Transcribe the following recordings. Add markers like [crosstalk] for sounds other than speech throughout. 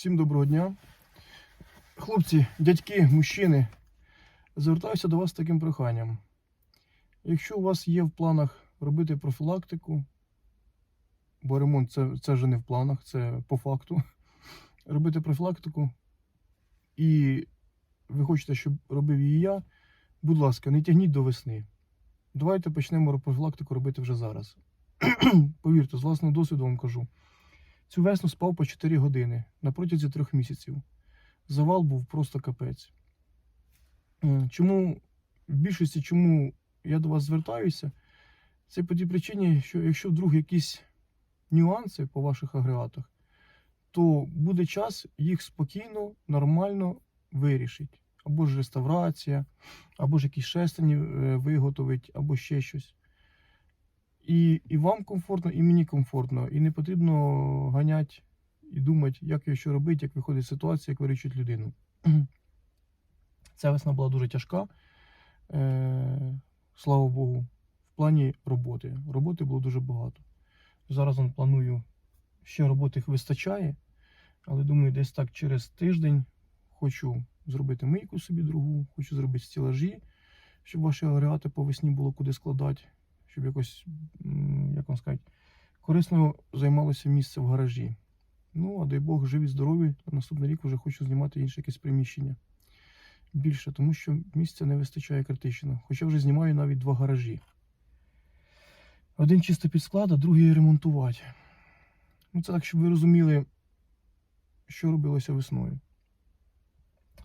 Всім доброго дня. Хлопці, дядьки, мужчини, звертаюся до вас з таким проханням. Якщо у вас є в планах робити профілактику, бо ремонт це, це вже не в планах, це по факту. [laughs] Робити профілактику, і ви хочете, щоб робив її я, будь ласка, не тягніть до весни. Давайте почнемо профілактику робити вже зараз. [clears throat] Повірте, з власного досвіду вам кажу. Цю весну спав по 4 години на протязі трьох місяців. Завал був просто капець. Чому в більшості, чому я до вас звертаюся, це по тій причині, що якщо вдруг якісь нюанси по ваших агрегатах, то буде час їх спокійно, нормально вирішити. Або ж реставрація, або ж якісь шестерні е, виготовить, або ще щось. І, і вам комфортно, і мені комфортно. І не потрібно ганяти і думати, як і що робити, як виходить ситуація, як вирішить людину. [clears throat] Ця весна була дуже тяжка. Е, слава Богу, в плані роботи. Роботи було дуже багато. Зараз он планую, ще роботи вистачає, але думаю, десь так через тиждень хочу зробити мийку собі другу, хочу зробити стілажі, щоб ваші агрегати по весні було куди складати, щоб якось, як вам сказати, корисно займалося місце в гаражі. Ну, а дай Бог, живі, здорові. На наступний рік вже хочу знімати інше якесь приміщення. Більше, тому що місця не вистачає критично. Хоча вже знімаю навіть два гаражі. Один чисто під склад, а другий ремонтувати. Ну, це так, щоб ви розуміли, що робилося весною.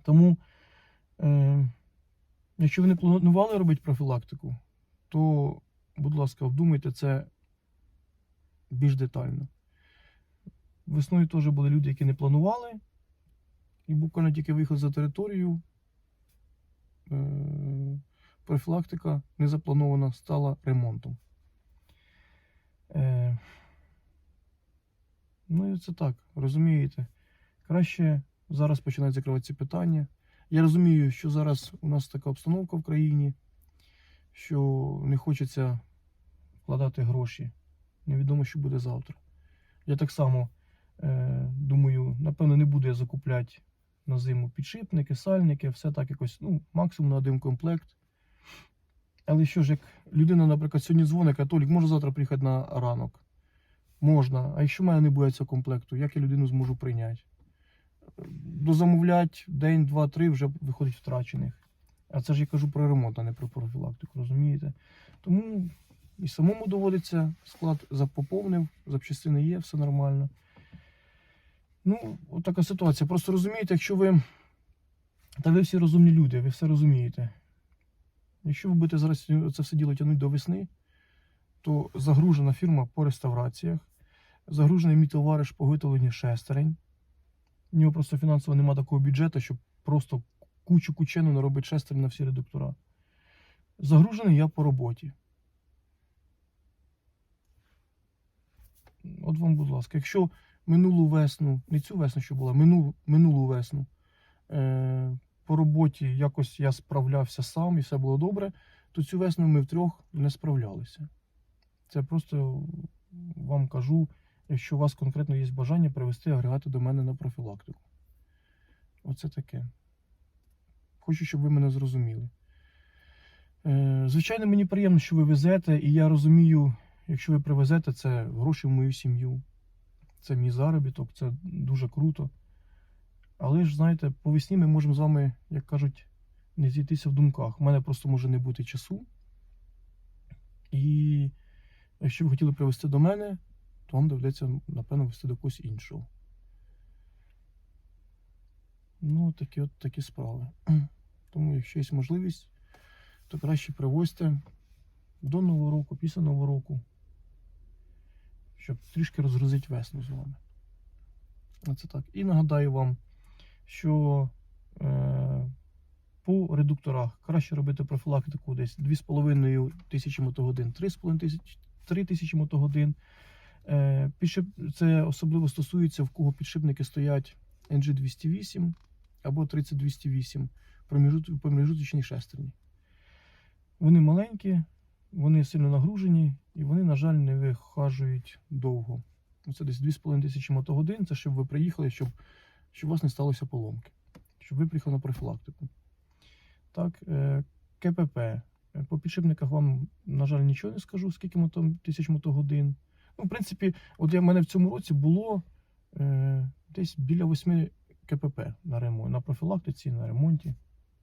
Тому, е, якщо ви не планували робити профілактику, то, будь ласка, вдумайте це більш детально. Весною теж були люди, які не планували, і буквально тільки виход за територію. Е, профілактика незапланована стала ремонтом. Е, ну і це так, розумієте. Краще зараз починати закривати ці питання. Я розумію, що зараз у нас така обстановка в країні, що не хочеться вкладати гроші. Невідомо, що буде завтра. Я так само е, думаю, напевно, не буду я закупляти на зиму підшипники, сальники, все так якось, ну, максимум на один комплект. Але що ж, як людина, наприклад, сьогодні дзвонить, католік, може завтра приїхати на ранок? Можна. А якщо в мене не буде цього комплекту, як я людину зможу прийняти? Дозамовлять день, два, три вже виходить втрачених. А це ж я кажу про ремонт, а не про профілактику, розумієте? Тому і самому доводиться склад запоповнив, запчастини є, все нормально. Ну, от така ситуація. Просто розумієте, якщо ви. Та ви всі розумні люди, ви все розумієте. Якщо ви будете зараз це все діло тягнути до весни, то загружена фірма по реставраціях, загружений мій товариш по виготовленню шестерень. У нього просто фінансово немає такого бюджету, щоб просто кучу кучену наробити шестерень на всі редуктора. Загружений я по роботі. От вам, будь ласка, якщо минулу весну, не цю весну, що була, минулу, минулу весну, е, по роботі якось я справлявся сам і все було добре, то цю весну ми втрьох не справлялися. Це просто вам кажу, якщо у вас конкретно є бажання привезти агрегати до мене на профілактику. Оце таке. Хочу, щоб ви мене зрозуміли. Е, звичайно, мені приємно, що ви везете, і я розумію, якщо ви привезете, це гроші в мою сім'ю. Це мій заробіток, це дуже круто. Але ж, знаєте, по весні ми можемо з вами, як кажуть, не зійтися в думках. У мене просто може не бути часу. І якщо ви хотіли привезти до мене, то вам доведеться, напевно, вести до когось іншого. Ну, такі от такі справи. Тому, якщо є можливість, то краще привозьте до Нового року, після Нового року, щоб трішки розгрузити весну з вами. Оце так. І нагадаю вам, що е, по редукторах краще робити профілактику десь 2,5 тисячі мотогодин, 3,5 тисячі 3 тисячі мотогодин. Е. Це особливо стосується, в кого підшипники стоять NG208 або 30208 проміжут- проміжуточні шестерні. Вони маленькі, вони сильно нагружені і вони, на жаль, не вихажують довго. Це десь 2,5 тисячі мотогодин. Це щоб ви приїхали, щоб щоб у вас не сталося поломки, щоб ви приїхали на профілактику. Так, е, КПП. По підшипниках вам, на жаль, нічого не скажу, скільки мото, тисяч мотогодин. Ну, в принципі, от я в мене в цьому році було е, десь біля 8 КПП на ремонт, на профілактиці, на ремонті.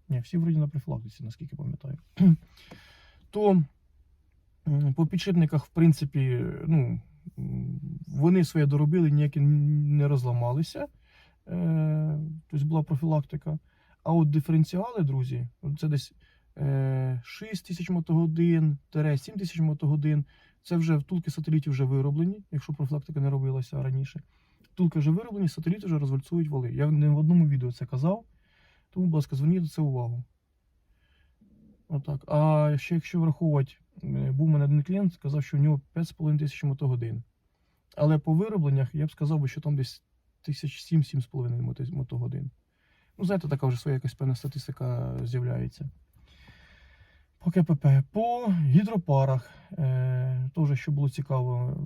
Ні, всі вроді на профілактиці, наскільки пам'ятаю. [clears throat] То по підшипниках, в принципі, ну, вони своє доробили, ніякі не розламалися. Е, тобто була профілактика. А от диференціали, друзі, це десь е, 6 тисяч мотогодин, 7 тисяч мотогодин. Це вже втулки сателітів вже вироблені, якщо профілактика не робилася раніше. Втулки вже вироблені, сателіти вже розвальцують вали. Я не в одному відео це казав, тому, будь ласка, зверніть на це увагу. Отак. А ще якщо враховувати, е, був у мене один клієнт, сказав, що у нього 5,5 тисяч мотогодин. Але по виробленнях я б сказав, що там десь 1007-7,5 мотогодин. Ну, знаєте, така вже своя якась певна статистика з'являється. По КПП. По гідропарах, е, теж що було цікаво,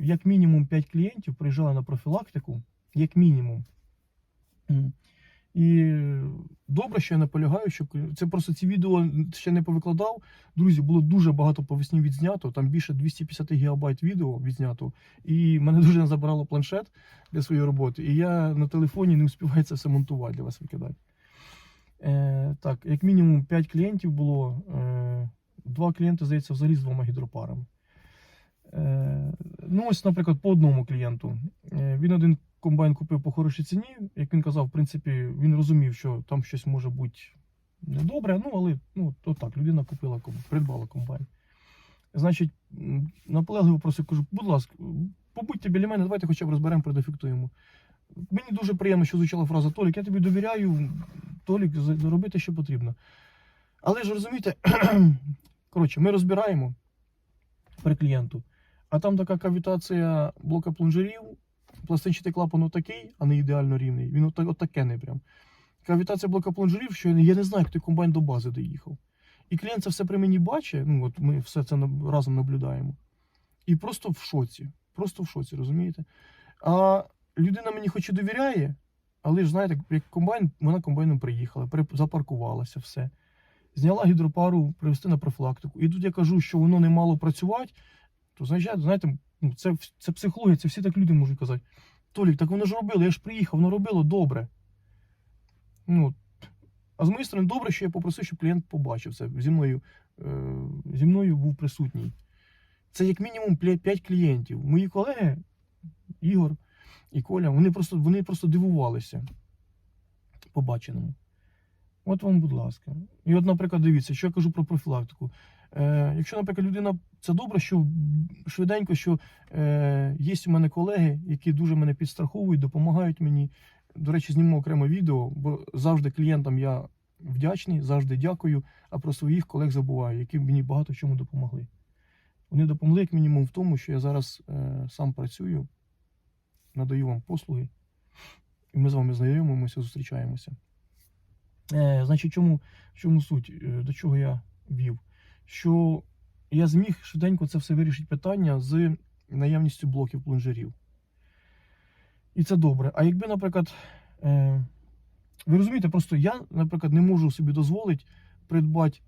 як мінімум 5 клієнтів приїжджали на профілактику, як мінімум. І добре, що я наполягаю, що це просто ці відео ще не повикладав. Друзі, було дуже багато по весні відзнято, там більше 250 гігабайт відео відзнято. І мене дуже забирало планшет для своєї роботи. І я на телефоні не успіваю це все монтувати для вас викидати. Е, так, як мінімум 5 клієнтів було. Е, два клієнти, здається, взагалі з двома гідропарами. Е, ну, ось, наприклад, по одному клієнту. Е, він один комбайн купив по хорошій ціні. Як він казав, в принципі, він розумів, що там щось може бути недобре. Ну, але ну, то так, людина купила, придбала комбайн. Значить, наполегливо просив, кажу, будь ласка, побудьте біля мене, давайте хоча б розберемо, продефектуємо. Мені дуже приємно, що звучала фраза Толік, я тобі довіряю, Толік, робити, що потрібно. Але ж розумієте, [clears throat] коротше, ми розбираємо при клієнту, а там така кавітація блока плунжерів, пластинчатий клапан отакий, а не ідеально рівний. Він отак, отаке не прям. Кавітація блока плунжерів, що я не знаю, як той комбайн до бази доїхав. І клієнт це все при мені бачить, ну от ми все це разом наблюдаємо. І просто в шоці. Просто в шоці, розумієте? А людина мені хоч і довіряє, але ж знаєте, як комбайн, вона комбайном приїхала, запаркувалася, все. Зняла гідропару, привезти на профілактику. І тут я кажу, що воно не мало працювати, то знаєте, ну, це, це психологія, це всі так люди можуть казати. Толік, так воно ж робило, я ж приїхав, воно робило добре. Ну, а з моєї сторони, добре, що я попросив, щоб клієнт побачив це. Зі мною, е, зі мною був присутній. Це як мінімум 5 клієнтів. Мої колеги, Ігор і Коля, вони просто, вони просто дивувалися побаченому. От вам, будь ласка. І от, наприклад, дивіться, що я кажу про профілактику. Е, якщо, наприклад, людина, це добре, що швиденько, що е, є у мене колеги, які дуже мене підстраховують, допомагають мені. До речі, зніму окреме відео, бо завжди клієнтам я вдячний, завжди дякую, а про своїх колег забуваю, які мені багато в чому допомогли. Вони допомогли, як мінімум, в тому, що я зараз е, сам працюю, надаю вам послуги, і ми з вами знайомимося, зустрічаємося. Е, значить, чому, чому суть, е, до чого я вів? Що я зміг швиденько це все вирішити питання з наявністю блоків плунжерів. І це добре. А якби, наприклад, е, ви розумієте, просто я, наприклад, не можу собі дозволити придбати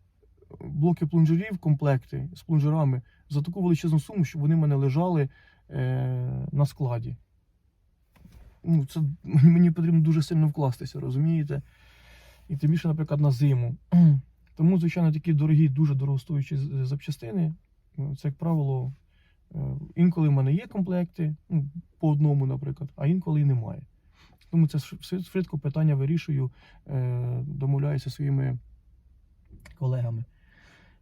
блоки плунжерів, комплекти з плунжерами за таку величезну суму, щоб вони в мене лежали е, на складі. Ну, це мені потрібно дуже сильно вкластися, розумієте? І тим більше, наприклад, на зиму. Тому, звичайно, такі дорогі, дуже дорогостоючі запчастини. ну, Це, як правило, е, інколи в мене є комплекти, ну, по одному, наприклад, а інколи і немає. Тому це швидко питання вирішую, е, домовляюся своїми колегами.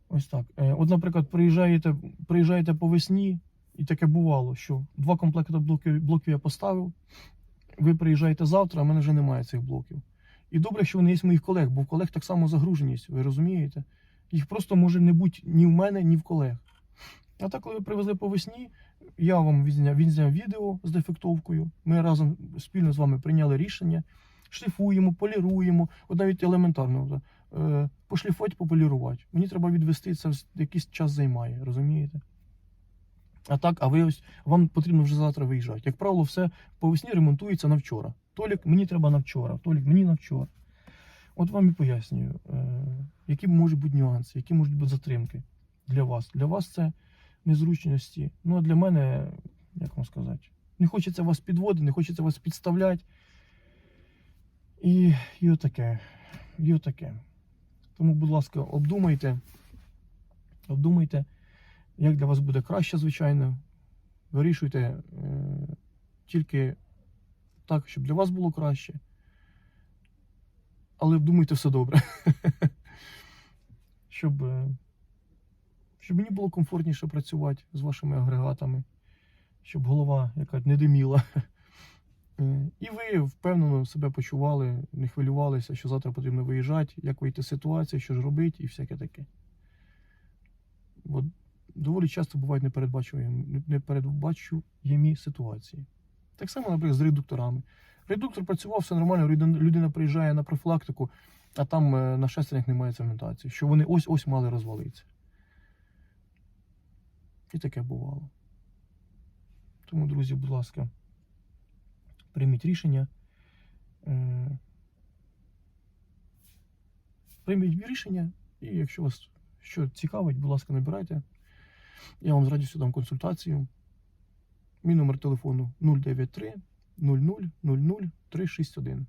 Ось так. Е, От, наприклад, приїжджаєте, приїжджаєте по весні, і таке бувало, що два комплекти блоків, блоків я поставив. Ви приїжджаєте завтра, а в мене вже немає цих блоків. І добре, що вони є моїх колег, бо в колег так само загруженість, ви розумієте? Їх просто може не бути ні в мене, ні в колег. А так, коли ви привезли по весні, я вам відзняв, відзняв відео з дефектовкою. Ми разом спільно з вами прийняли рішення, шліфуємо, поліруємо, от навіть елементарно. Е, пошліфувати, пополірувати. Мені треба відвести, це якийсь час займає, розумієте? А так, а ви ось вам потрібно вже завтра виїжджати. Як правило, все по весні ремонтується на вчора. Толік, мені треба на вчора, Толік, мені на вчора. От вам і пояснюю, е, які можуть бути нюанси, які можуть бути затримки для вас. Для вас це незручності. Ну а для мене, як вам сказати, не хочеться вас підводити, не хочеться вас підставляти. І, і отаке. І отаке. Тому, будь ласка, обдумайте, обдумайте, як для вас буде краще, звичайно. Вирішуйте е, тільки так, щоб для вас було краще. Але вдумайте все добре. [laughs] щоб, е, щоб мені було комфортніше працювати з вашими агрегатами, щоб голова яка не диміла. [laughs] Е, І ви впевнено себе почували, не хвилювалися, що завтра потрібно виїжджати, як вийти з ситуації, що ж робити і всяке таке. Бо доволі часто бувають непередбачувані, непередбачуємі ситуації. Так само, наприклад, з редукторами. Редуктор працював, все нормально, людина- приїжджає на профілактику, а там е, на шестернях немає цементації, що вони ось-ось мали розвалитися. І таке бувало. Тому, друзі, будь ласка, прийміть рішення. Е, Прийміть рішення, і якщо вас що цікавить, будь ласка, набирайте. Я вам з радістю дам консультацію. Мій номер телефону 093 00 00 361.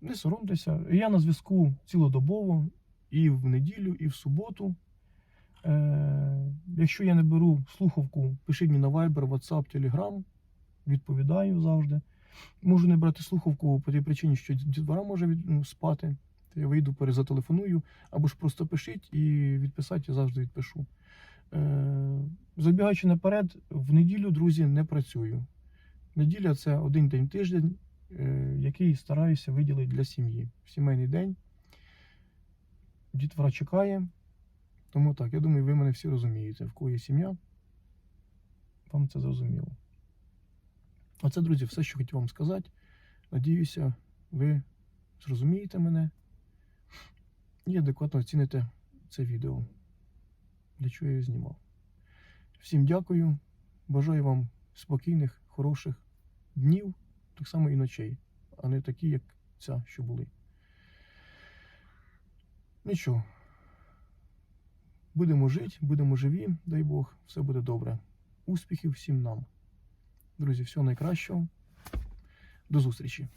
Не соромтеся. Я на зв'язку цілодобово і в неділю, і в суботу. Е, якщо я не беру слухавку, пишіть мені на Viber, WhatsApp, Telegram. Відповідаю завжди. Можу не брати слухавку по тій причині, що дітвора може від, ну, спати. Я вийду, перезателефоную, або ж просто пишіть і відписати я завжди відпишу. Е, забігаючи наперед, в неділю, друзі, не працюю. Неділя це один день в тиждень, е, який стараюся виділити для сім'ї. Сімейний день. Дітвора чекає. Тому так, я думаю, ви мене всі розумієте, в кого є сім'я. Вам це зрозуміло. Оце, друзі, все, що хотів вам сказати. Надіюся, ви зрозумієте мене і адекватно оціните це відео, для чого я його знімав. Всім дякую. Бажаю вам спокійних, хороших днів, так само і ночей, а не такі, як ця, що були. Нічого. Будемо жити, будемо живі, дай Бог, все буде добре. Успіхів всім нам. Друзі, всього найкращого. До зустрічі!